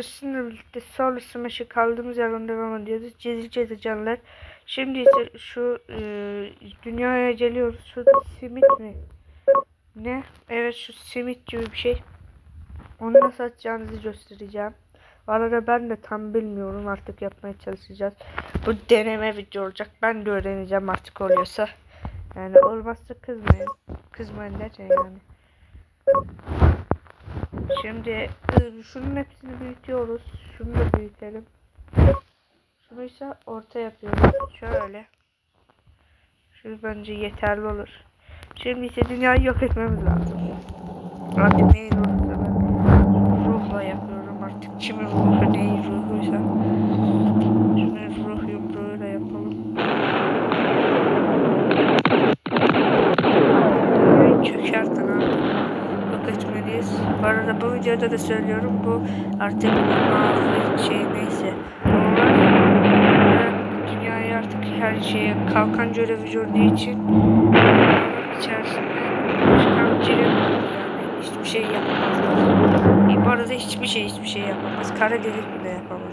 Sizinle birlikte Soul Smash'ı kaldığımız yerden devam ediyoruz. Cezicedi canlar. Şimdi ise şu e, dünyaya geliyoruz. Şurada simit mi? Ne? Evet şu simit gibi bir şey. Onu nasıl atacağınızı göstereceğim. Arada ben de tam bilmiyorum. Artık yapmaya çalışacağız. Bu deneme video olacak. Ben de öğreneceğim artık oluyorsa. Yani olmazsa kızmayın. Kızmayın derken yani. Şimdi e, şunun hepsini büyütüyoruz. Şunu da büyütelim. Şunu ise orta yapıyoruz. Şöyle. Şu bence yeterli olur. Şimdi ise dünyayı yok etmemiz lazım. Artık neyin olursa ben ruhla yapıyorum artık. Kimin ruhu neyin ruhuysa. Bu arada bu videoda da söylüyorum bu artık mavi şey neyse. Onlar dünyayı artık her şeye kalkan görevi gördüğü için içerisinde çıkan cirim yani hiçbir şey yapamazlar. E, bu arada hiçbir şey hiçbir şey yapamaz. Kara delik bile yapamaz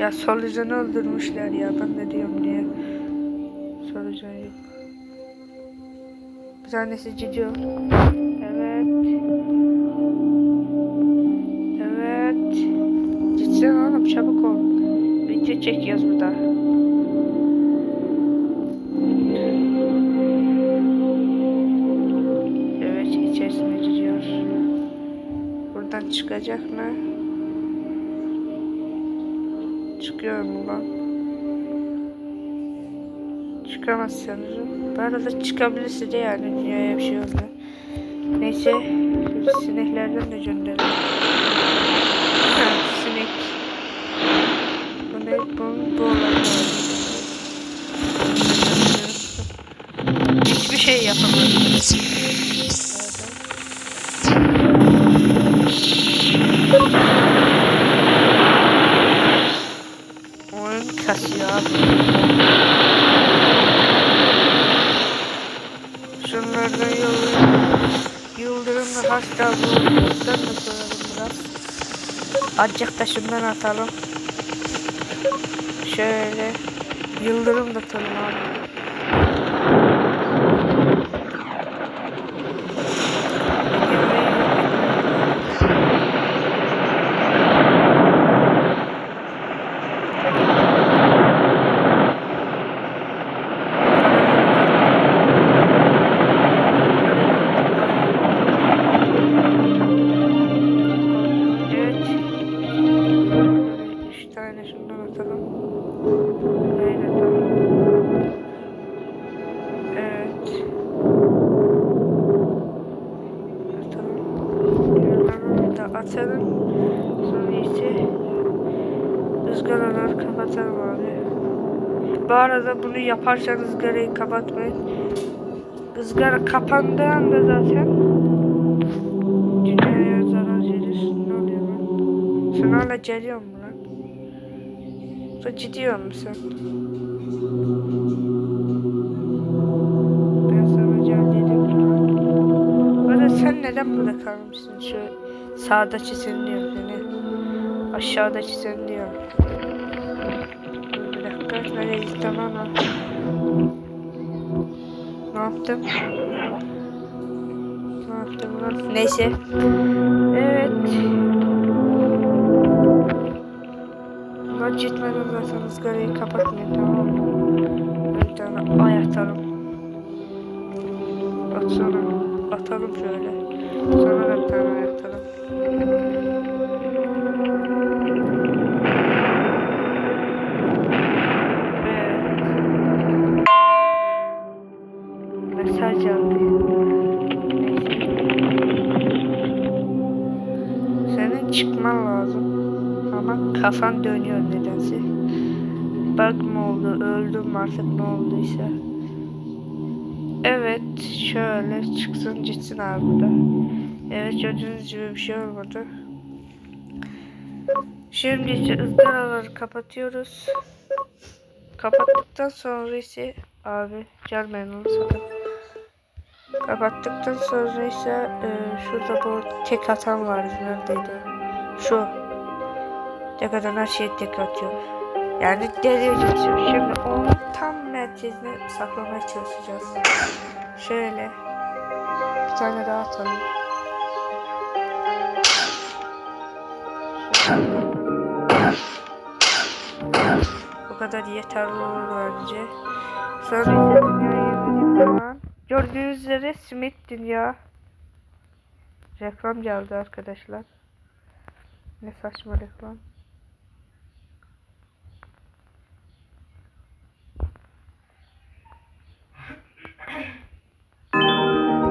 Ya solucanı öldürmüşler ya ben ne diyorum diye. Solucan yok. Bir tanesi gidiyor. Evet. Evet. Gitsene oğlum çabuk ol. Video çekiyoruz burada. Evet içerisine giriyor. Buradan çıkacak mı? Çıkıyor mu lan? Çıkamaz sanırım. Bu arada çıkabilirse de yani dünyaya bir şey olmuyor. Neyse. Sineklerden de gönderelim. Sinek. Bu ne? Bu, bu olan Hiçbir şey yapamadım. Kasıyor abi. Şunlardan yollayayım. Yıldırımlı hasta bu. Yıldırımdan da koyalım biraz. Azıcık da şundan atalım. Şöyle. Yıldırım da atalım abi. Bunları da atalım. Sonra ise ızgaraları kapatalım abi. Bu arada bunu yaparsanız ızgarayı kapatmayın. Izgara kapandığı anda zaten dünyaya zarar verir. Ne oluyor lan? Sen hala geliyor mu lan? Sen gidiyor musun? Ben sana gel dedim arada sen neden burada kalmışsın? Şu sağdaki sen diyor seni. Aşağıdaki sen diyor. Dur bir dakika. Neredeyiz tamam mı? Ne yaptım? Ne yaptım lan? Neyse. Evet. Lan gitmeden zaten ızgarayı kapatmayın tamam mı? Bir tane ay atalım. Atsana. Atalım şöyle. Bir tane atalım. Evet. Mesaj. Neyse. Senin çıkman lazım. Ama kafan dönüyor nedense. Bug mı oldu, öldüm artık ne olduysa. Evet, şöyle çıksın gitsin abi burada. Evet gördüğünüz gibi bir şey olmadı. Şimdi ise ızgaraları kapatıyoruz. Kapattıktan sonra ise abi gelmeyin onu sakın. Kapattıktan sonra ise e, şurada bu tek atan vardı neredeydi? Şu. Tek atan her şeyi tek atıyor. Yani delireceğiz şimdi. Şimdi tam merkezine saklamaya çalışacağız. Şöyle. Bir tane daha atalım. Bu kadar yeterli olur bence. Sonra zaman gördüğünüz üzere Smith Dünya reklam geldi arkadaşlar. Ne saçma reklam.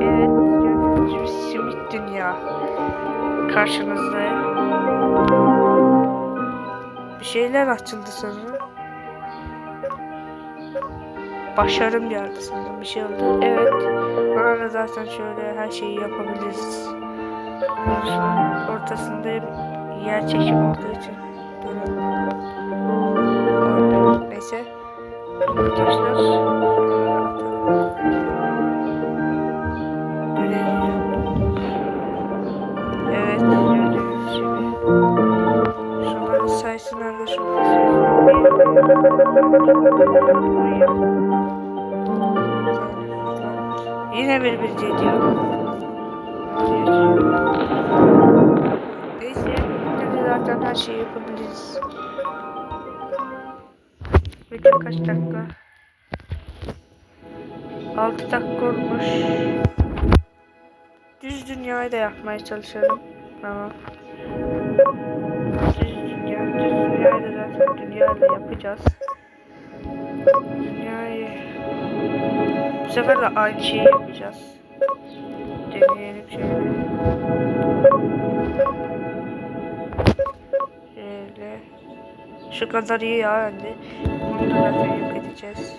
Evet, gibi Smith Dünya karşınızda. Bir şeyler açıldı sanırım. Başarım geldi sanırım bir şey oldu. Evet. Bana da zaten şöyle her şeyi yapabiliriz. Orta- Ortasında yer çekim olduğu için Yine bir bir diyor. Neyse, şimdi zaten her şeyi yapabiliriz. Video kaç dakika? 6 dakika olmuş. Düz dünyayı da yapmaya çalışalım. Tamam. Düz dünya, düz dünyayı da zaten dünyayla yapacağız. Dünyayı bu sefer de aynı şeyi yapacağız. Deneyelim şöyle. Şöyle. Şu kadar iyi ya bende. Bunu da zaten yok edeceğiz.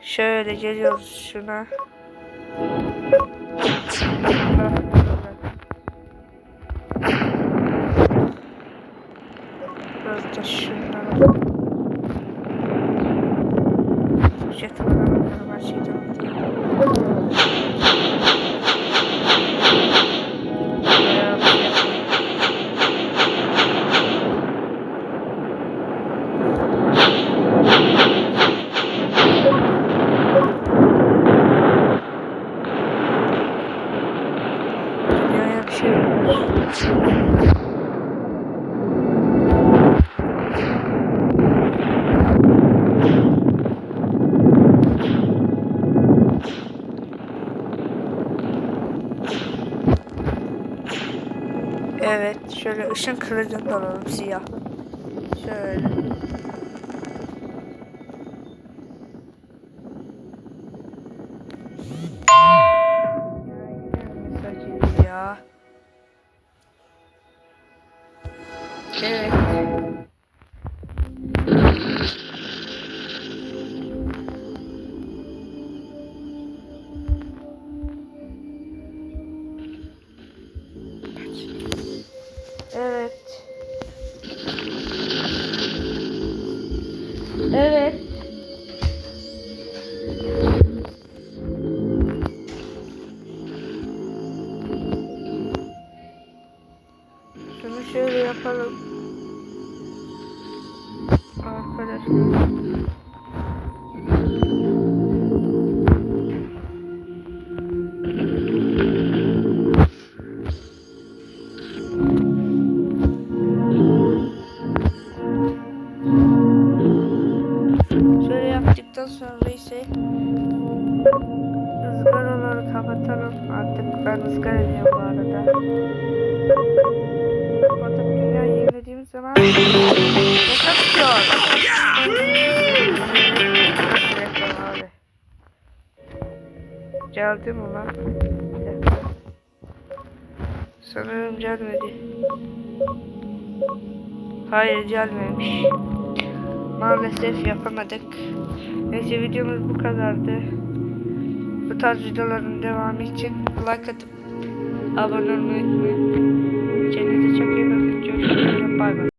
Şöyle geliyoruz şuna. Biraz da. Jet bakalım her şeyden Bayağı bir şey. Dünyaya bir şey olmuş. Evet, şöyle ışın kılıcını alalım siyah. Şöyle. Ya. Evet. Evet. Ben ızgara diyorum bu arada. Kapatıp dünyayı yenilediğimiz zaman Yasa tutuyor. Geldi mi lan? Sanırım gelmedi. Hayır gelmemiş. Maalesef yapamadık. Neyse videomuz bu kadardı. Bu tarz videoların devamı için like atıp abone olmayı unutmayın. Kendinize çok iyi bakın. Görüşmek üzere. bay.